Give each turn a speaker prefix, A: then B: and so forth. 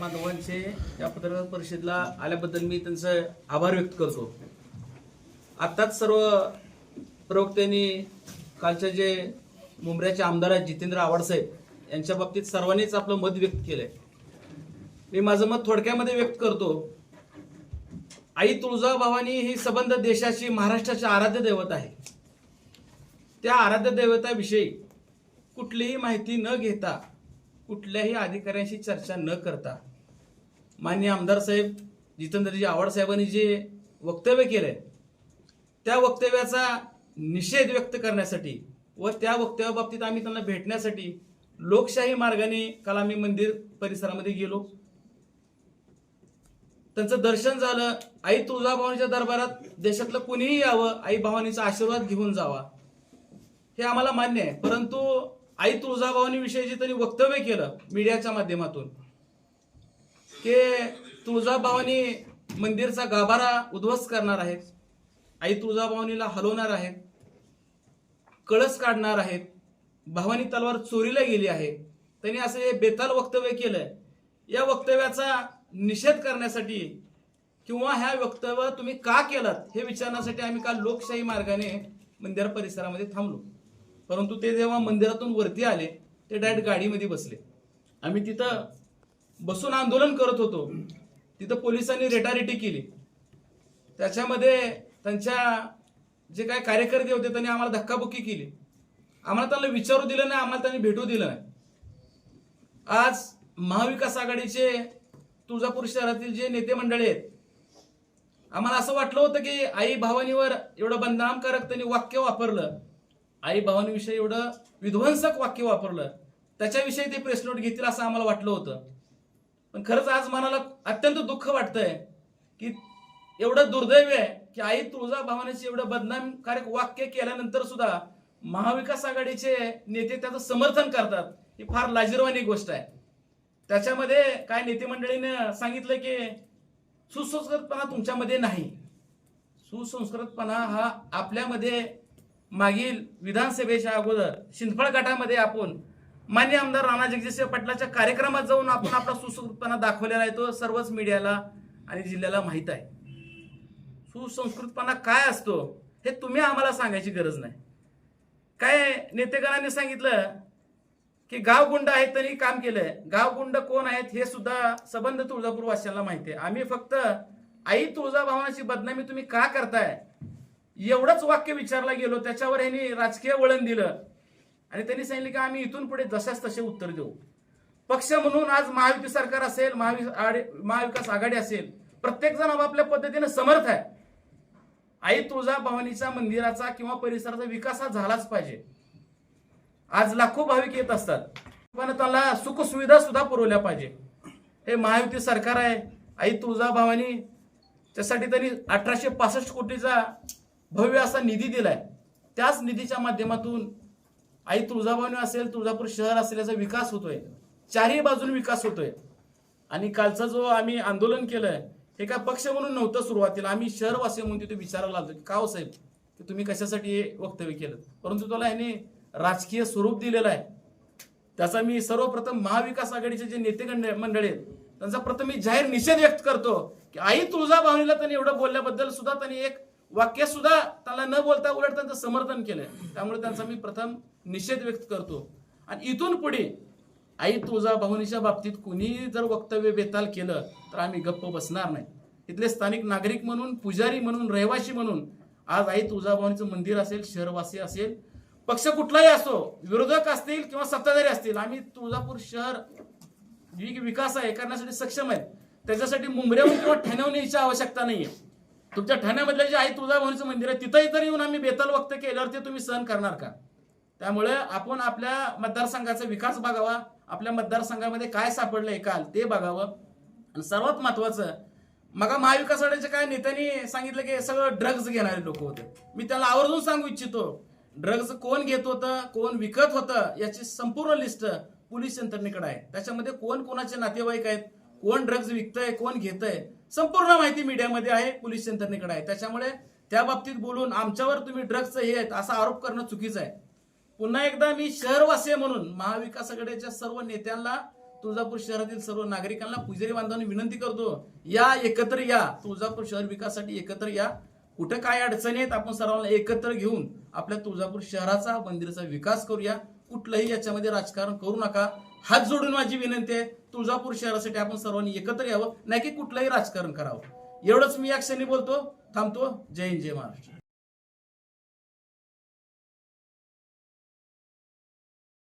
A: बांधवांचे या पत्रकार परिषदेला आल्याबद्दल मी त्यांचं आभार व्यक्त करतो. आत्ताच सर्व प्रवक्त्यांनी कालच्या जे मुंबऱ्याचे आमदार आहेत जितेंद्र आव्हाडसाहेब यांच्या बाबतीत सर्वांनीच आपलं मत व्यक्त केलंय. मी माझं मत थोडक्यामध्ये व्यक्त करतो. आई तुळजाभवानी ही संबंध देशाची महाराष्ट्राची आराध्य दैवत आहे. त्या आराध्य दैवताविषयी कुठलीही माहिती न घेता कुठल्याही अधिकाऱ्यांशी चर्चा न करता मान्य आमदार साहेब जितेंद्रजी आव्हाड साहेबांनी जे वक्तव्य केलंय त्या वक्तव्याचा निषेध व्यक्त करण्यासाठी व त्या वक्तव्याबाबतीत आम्ही त्यांना भेटण्यासाठी लोकशाही मार्गाने काल आम्ही मंदिर परिसरामध्ये गेलो. त्यांचं दर्शन झालं. आई तुळजाभवानीच्या दरबारात देशातलं कुणीही यावं आई भवानीचा आशीर्वाद घेऊन जावा हे आम्हाला मान्य आहे. परंतु आई तुळजाभवानी विषयी जे त्यांनी वक्तव्य केलं मीडियाच्या माध्यमातून की तुळजाभवानी मंदिरचा गाभारा उद्ध्वस्त करणार आहेत आई तुळजाभवानीला हलवणार आहेत कळस काढणार आहेत भवानी तलवार चोरीला गेली आहे. त्यांनी असं हे बेताल वक्तव्य केलंय. या वक्तव्याचा निषेध करण्यासाठी किंवा ह्या वक्तव्य तुम्ही का केलं हे विचारण्यासाठी आम्ही काल लोकशाही मार्गाने मंदिर परिसरामध्ये थांबलो. परंतु ते जेव्हा मंदिरातून वरती आले ते डायरेक्ट गाडीमध्ये बसले. आम्ही तिथं बसून आंदोलन करत होतो. तिथं पोलिसांनी रेटारेटी केली. त्याच्यामध्ये त्यांच्या जे काय कार्यकर्ते होते त्यांनी आम्हाला धक्काबुक्की केली. आम्हाला त्यांना विचारू दिलं नाही आम्हाला त्यांनी भेटू दिलं नाही. आज महाविकास आघाडीचे तुळजापूर शहरातील जे नेते मंडळी आहेत आम्हाला असं वाटलं होतं की आई भावानीवर एवढं बदनामकारक त्यांनी वाक्य वापरलं. आई भावानीविषयी एवढं विध्वंसक वाक्य वापरलं. त्याच्याविषयी ते प्रेस नोट घेतील असं आम्हाला वाटलं होतं. पण खरंच आज मनाला अत्यंत दुःख वाटतंय की एवढं दुर्दैव आहे की आई तुळजा भवानीचे एवढं बदनामकारक वाक्य केल्यानंतर सुद्धा महाविकास आघाडीचे नेते त्याचं समर्थन करतात. ही फार लाजीरवाणी गोष्ट आहे. त्याच्यामध्ये काय नेते मंडळीने सांगितलं की सुसंस्कृतपणा तुमच्यामध्ये नाही. सुसंस्कृतपणा हा आपल्यामध्ये मागील विधानसभेच्या अगोदर शिंदफळ गटामध्ये आपण मान्य आमदार राणा जगजितसिंह पाटलाच्या कार्यक्रमात जाऊन आपण आपला सुसंस्कृतपणा दाखवलेला आहे तो सर्वच मीडियाला आणि जिल्ह्याला माहीत आहे. सुसंस्कृतपणा काय असतो हे तुम्ही आम्हाला सांगायची गरज नाही. काय नेतेगणांनी सांगितलं की गावगुंड आहेत त्यांनी काम केलंय. गावगुंड कोण आहेत हे सुद्धा संबंध तुळजापूर वासियांना माहिती आहे. आम्ही फक्त आई तुळजाभवानाची बदनामी तुम्ही का करताय? एवढंच वाक्य विचारला गेलो. त्याच्यावर यांनी राजकीय वळण दिलं. आणि त्यांनी सांगितलं की आम्ही इथून पुढे जशाच तसे उत्तर देऊ. पक्ष म्हणून आज महायुती सरकार असेल महावि महाविकास आघाडी असेल प्रत्येक जण आपापल्या पद्धतीने समर्थ आहे. आई तुळजा भवानीच्या मंदिराचा किंवा परिसराचा विकास हा झालाच पाहिजे. आज लाखो भाविक येत असतात. पण त्याला सुखसुविधा सुद्धा पुरवल्या पाहिजे. हे महायुती सरकार आहे आई तुळजा भवानी त्यासाठी त्यांनी अठराशे पासष्ट कोटीचा भव्य असा निधी दिलाय. त्याच निधीच्या माध्यमातून आई तुळजाभवानी असेल तुळजापूर शहर असेल याचा विकास होतोय. चारही बाजूने विकास होतोय. आणि कालचा जो आम्ही आंदोलन केलंय हे काय पक्ष म्हणून नव्हतं सुरुवातीला. आम्ही शहरवासी म्हणून तिथे विचारायला आलो की का हो साहेब की तुम्ही कशासाठी हे वक्तव्य केलं? परंतु त्याला ह्याने राजकीय स्वरूप दिलेलं आहे. त्याचा मी सर्वप्रथम महाविकास आघाडीचे जे नेते मंडळी आहेत त्यांचा प्रथम मी जाहीर निषेध व्यक्त करतो की आई तुळजाभवानीला त्यांनी एवढं बोलल्याबद्दल सुद्धा त्यांनी एक वाक्य सुद्धा त्याला न बोलता उलट त्यांचं समर्थन केलंय. त्यामुळे त्यांचा मी प्रथम निषेध व्यक्त करतो. आणि इथून पुढे आई तुळजाभवानीच्या बाबतीत कुणी जर वक्तव्य बेताल केलं तर आम्ही गप्प बसणार नाही. इथले स्थानिक नागरिक म्हणून पुजारी म्हणून रहिवासी म्हणून आज आई तुळजाभवानीचं मंदिर असेल शहरवासी असेल पक्ष कुठलाही असो विरोधक असतील किंवा सत्ताधारी असतील आम्ही तुळजापूर शहर विकास आहे करण्यासाठी सक्षम आहेत त्याच्यासाठी मुंबऱ्याहून किंवा ठेवण्याची आवश्यकता आवश्यकता नाहीये. तुमच्या ठाण्यामधल्या जे आई तुळजाभवानीचं मंदिर आहे तिथंही तर येऊन आम्ही बेताल वक्त केल्यावर ते तुम्ही सहन करणार का? त्यामुळे आपण आपल्या मतदारसंघाचा विकास बघावा आपल्या मतदारसंघामध्ये काय सापडलंय काल ते बघावं. आणि सर्वात महत्वाचं मग महाविकास आघाडीच्या काय नेत्यांनी सांगितलं की सगळं ड्रग्ज घेणारे लोक होते. मी त्याला आवर्जून सांगू इच्छितो ड्रग्ज कोण घेत होतं कोण विकत होतं याची संपूर्ण लिस्ट पोलीस यंत्रणेकडे आहे. त्याच्यामध्ये कोण कोणाचे नातेवाईक आहेत कोण ड्रग्ज विकतंय कोण घेतंय संपूर्ण माहिती मीडियामध्ये आहे पोलीस यंत्रणेकडे आहे. त्याच्यामुळे त्या बाबतीत बोलून आमच्यावर तुम्ही ड्रग्जचं हे आहेत असा आरोप करणं चुकीचं आहे. पुन्हा एकदा मी शहरवासी म्हणून महाविकास आघाडीच्या सर्व नेत्यांना तुळजापूर शहरातील सर्व नागरिकांना पुजारी बांधवांनी विनंती करतो या एकत्र या. तुळजापूर शहर विकासासाठी एकत्र या. कुठं काय अडचणी आहेत आपण सर्वांना एकत्र घेऊन आपल्या तुळजापूर शहराचा मंदिराचा विकास करूया. कुठलंही याच्यामध्ये राजकारण करू नका. हात जोडून माझी विनंती आहे तुळजापूर शहरासाठी आपण सर्वांनी एकत्र यावं नाही की कुठलंही राजकारण करावं. एवढंच मी या क्षणी बोलतो थांबतो. जय हिंद जय महाराष्ट्र.